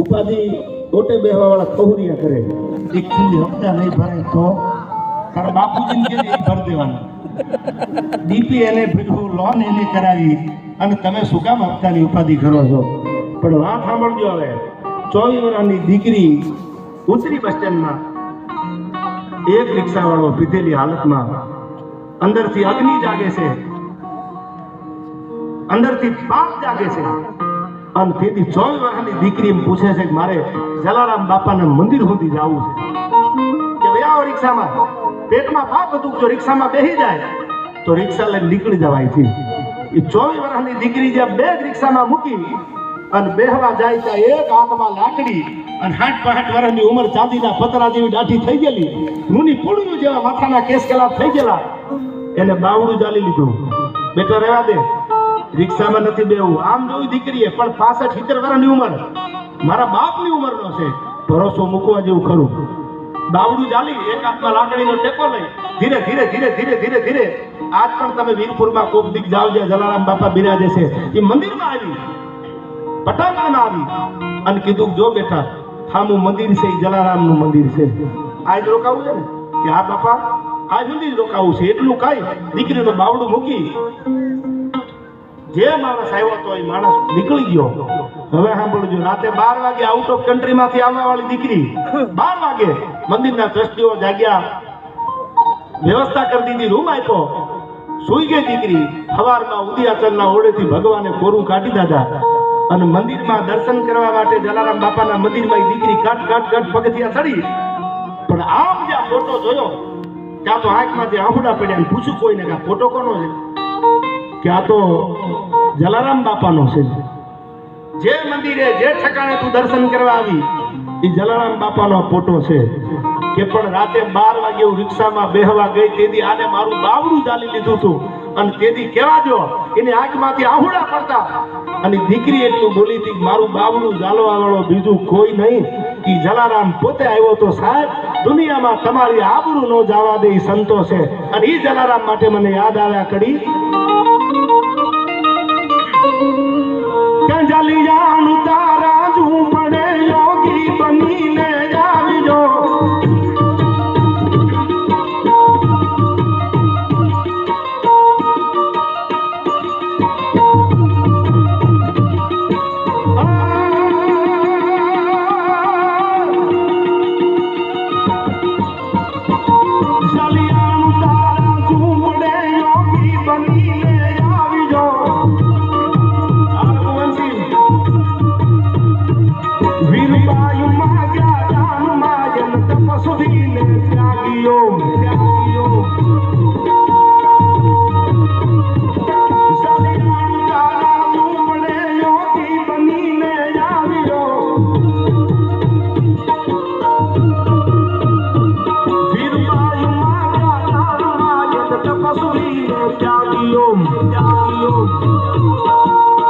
ઉપાધિ ગોટે બેહવાવાળા કરે. એક ખીલી હપ્તા નહીં ભરે તો તારા બાપુજીને કે એ ભરી દેવાના. ડીપી એને લોન એને કરાવી અને તમે શું કામ હપ્તાની ઉપાધિ કરો છો? પણ વાત સાંભળજો હવે. ચોવીસ વર્ષની દીકરી ઉતરી બસ સ્ટેન્ડમાં એક રિક્ષાવાળો પીધેલી હાલતમાં અંદરથી અગ્નિ જાગે છે. અંદરથી પાપ જાગે છે. અને તેથી ચોવીસ વર્ષની દીકરી પૂછે છે કે મારે જલારામ બાપાના મંદિર સુધી જવું છે. કે ભાઈ આવો રિક્ષામાં. પેટમાં પાપ હતું જો રિક્ષામાં બેસી જાય, તો રિક્ષા લઈને નીકળી જવાય છે. એ ચોવીસ વર્ષની દીકરી જે બે જ રિક્ષામાં મૂકી અને બેહવા જાય ત્યાં એક હાથમાં લાકડી અને હાઠ પાંઠ વર્ષની ઉંમર ચાંદીના પતરા જેવી દાઢી થઈ ગયેલી. મુની પુણ્યું જેવા માથાના કેસ કેલા થઈ ગયેલા. એને બાવડું ચાલી લીધું. બેટા, રહેવા દે. રિક્ષામાં નથી બેવું આમ જોયું દીકરીએ, પણ પાસઠ સિત્તેર વર્ષની ઉંમર. મારા બાપની ઉંમરનો છે. ભરોસો મૂકવા જેવું ખરું. બાવડું ચાલી, એક હાથમાં લાકડીનો ટેકો લઈ, ધીરે ધીરે ધીરે ધીરે ધીરે ધીરે. આજ પણ તમે વીરપુરમાં કોક દીક જાવ જે જલારામ બાપા બિરાજે છે. એ મંદિરમાં આવી. પટાંગણમાં આવી. અને કીધું જો બેટા, થામું મંદિર છે, એ જલારામનું મંદિર છે. આજ રોકાવું છે ને? કે હા બાપા, આજ સુધી જ રોકાવું છે. એટલું કાંઈ. દીકરીનું બાવડું મૂકી. જે માણસ આવ્યો હતો એ માણસ નીકળી ગયો. હવે સાંભળજો, રાતે બાર વાગે આઉટ ઓફ કન્ટ્રી માંથી આવવા વાળી દીકરી બાર વાગે મંદિરના ટ્રસ્ટીઓ જાગ્યા, વ્યવસ્થા કરી દીધી, રૂમ આપ્યો, સુઈ ગઈ દીકરી સવારમાં ઉદયાચલના ઓળેથી ભગવાને કોરું કાઢી દાદા અને મંદિરમાં દર્શન કરવા માટે જલારામ બાપાના મંદિરમાં દીકરી કાટ કાટ કાટ પગથિયા ચડી. પણ આમ જ્યાં ફોટો જોયો, ત્યાં તો આંખમાંથી આંખુડા પડ્યા પૂછ્યું કોઈને કે ફોટો કોનો છે? કે આ તો જલારામ બાપાનો છે. જે મંદિરે જે ઠકાણે તું દર્શન કરવા આવી એ જલારામ બાપાનો ફોટો છે કે પણ રાતે બાર વાગે હું રિક્ષામાં બેહવા ગઈ તેથી આને મારું બાવડું ચાલી લીધું હતું. અને તેથી કેવા જો એની આંખમાંથી આહુડા પડતા. અને દીકરી એટલું બોલી હતી કે મારું બાવડું ચાલવા વાળો બીજું કોઈ નહીં. એ જલારામ પોતે આવ્યો તો સાહેબ દુનિયામાં તમારી આબરૂ ન જવા દે એ સંતો છે અને એ જલારામ માટે મને યાદ આવ્યા કડી কালিয়া Oh,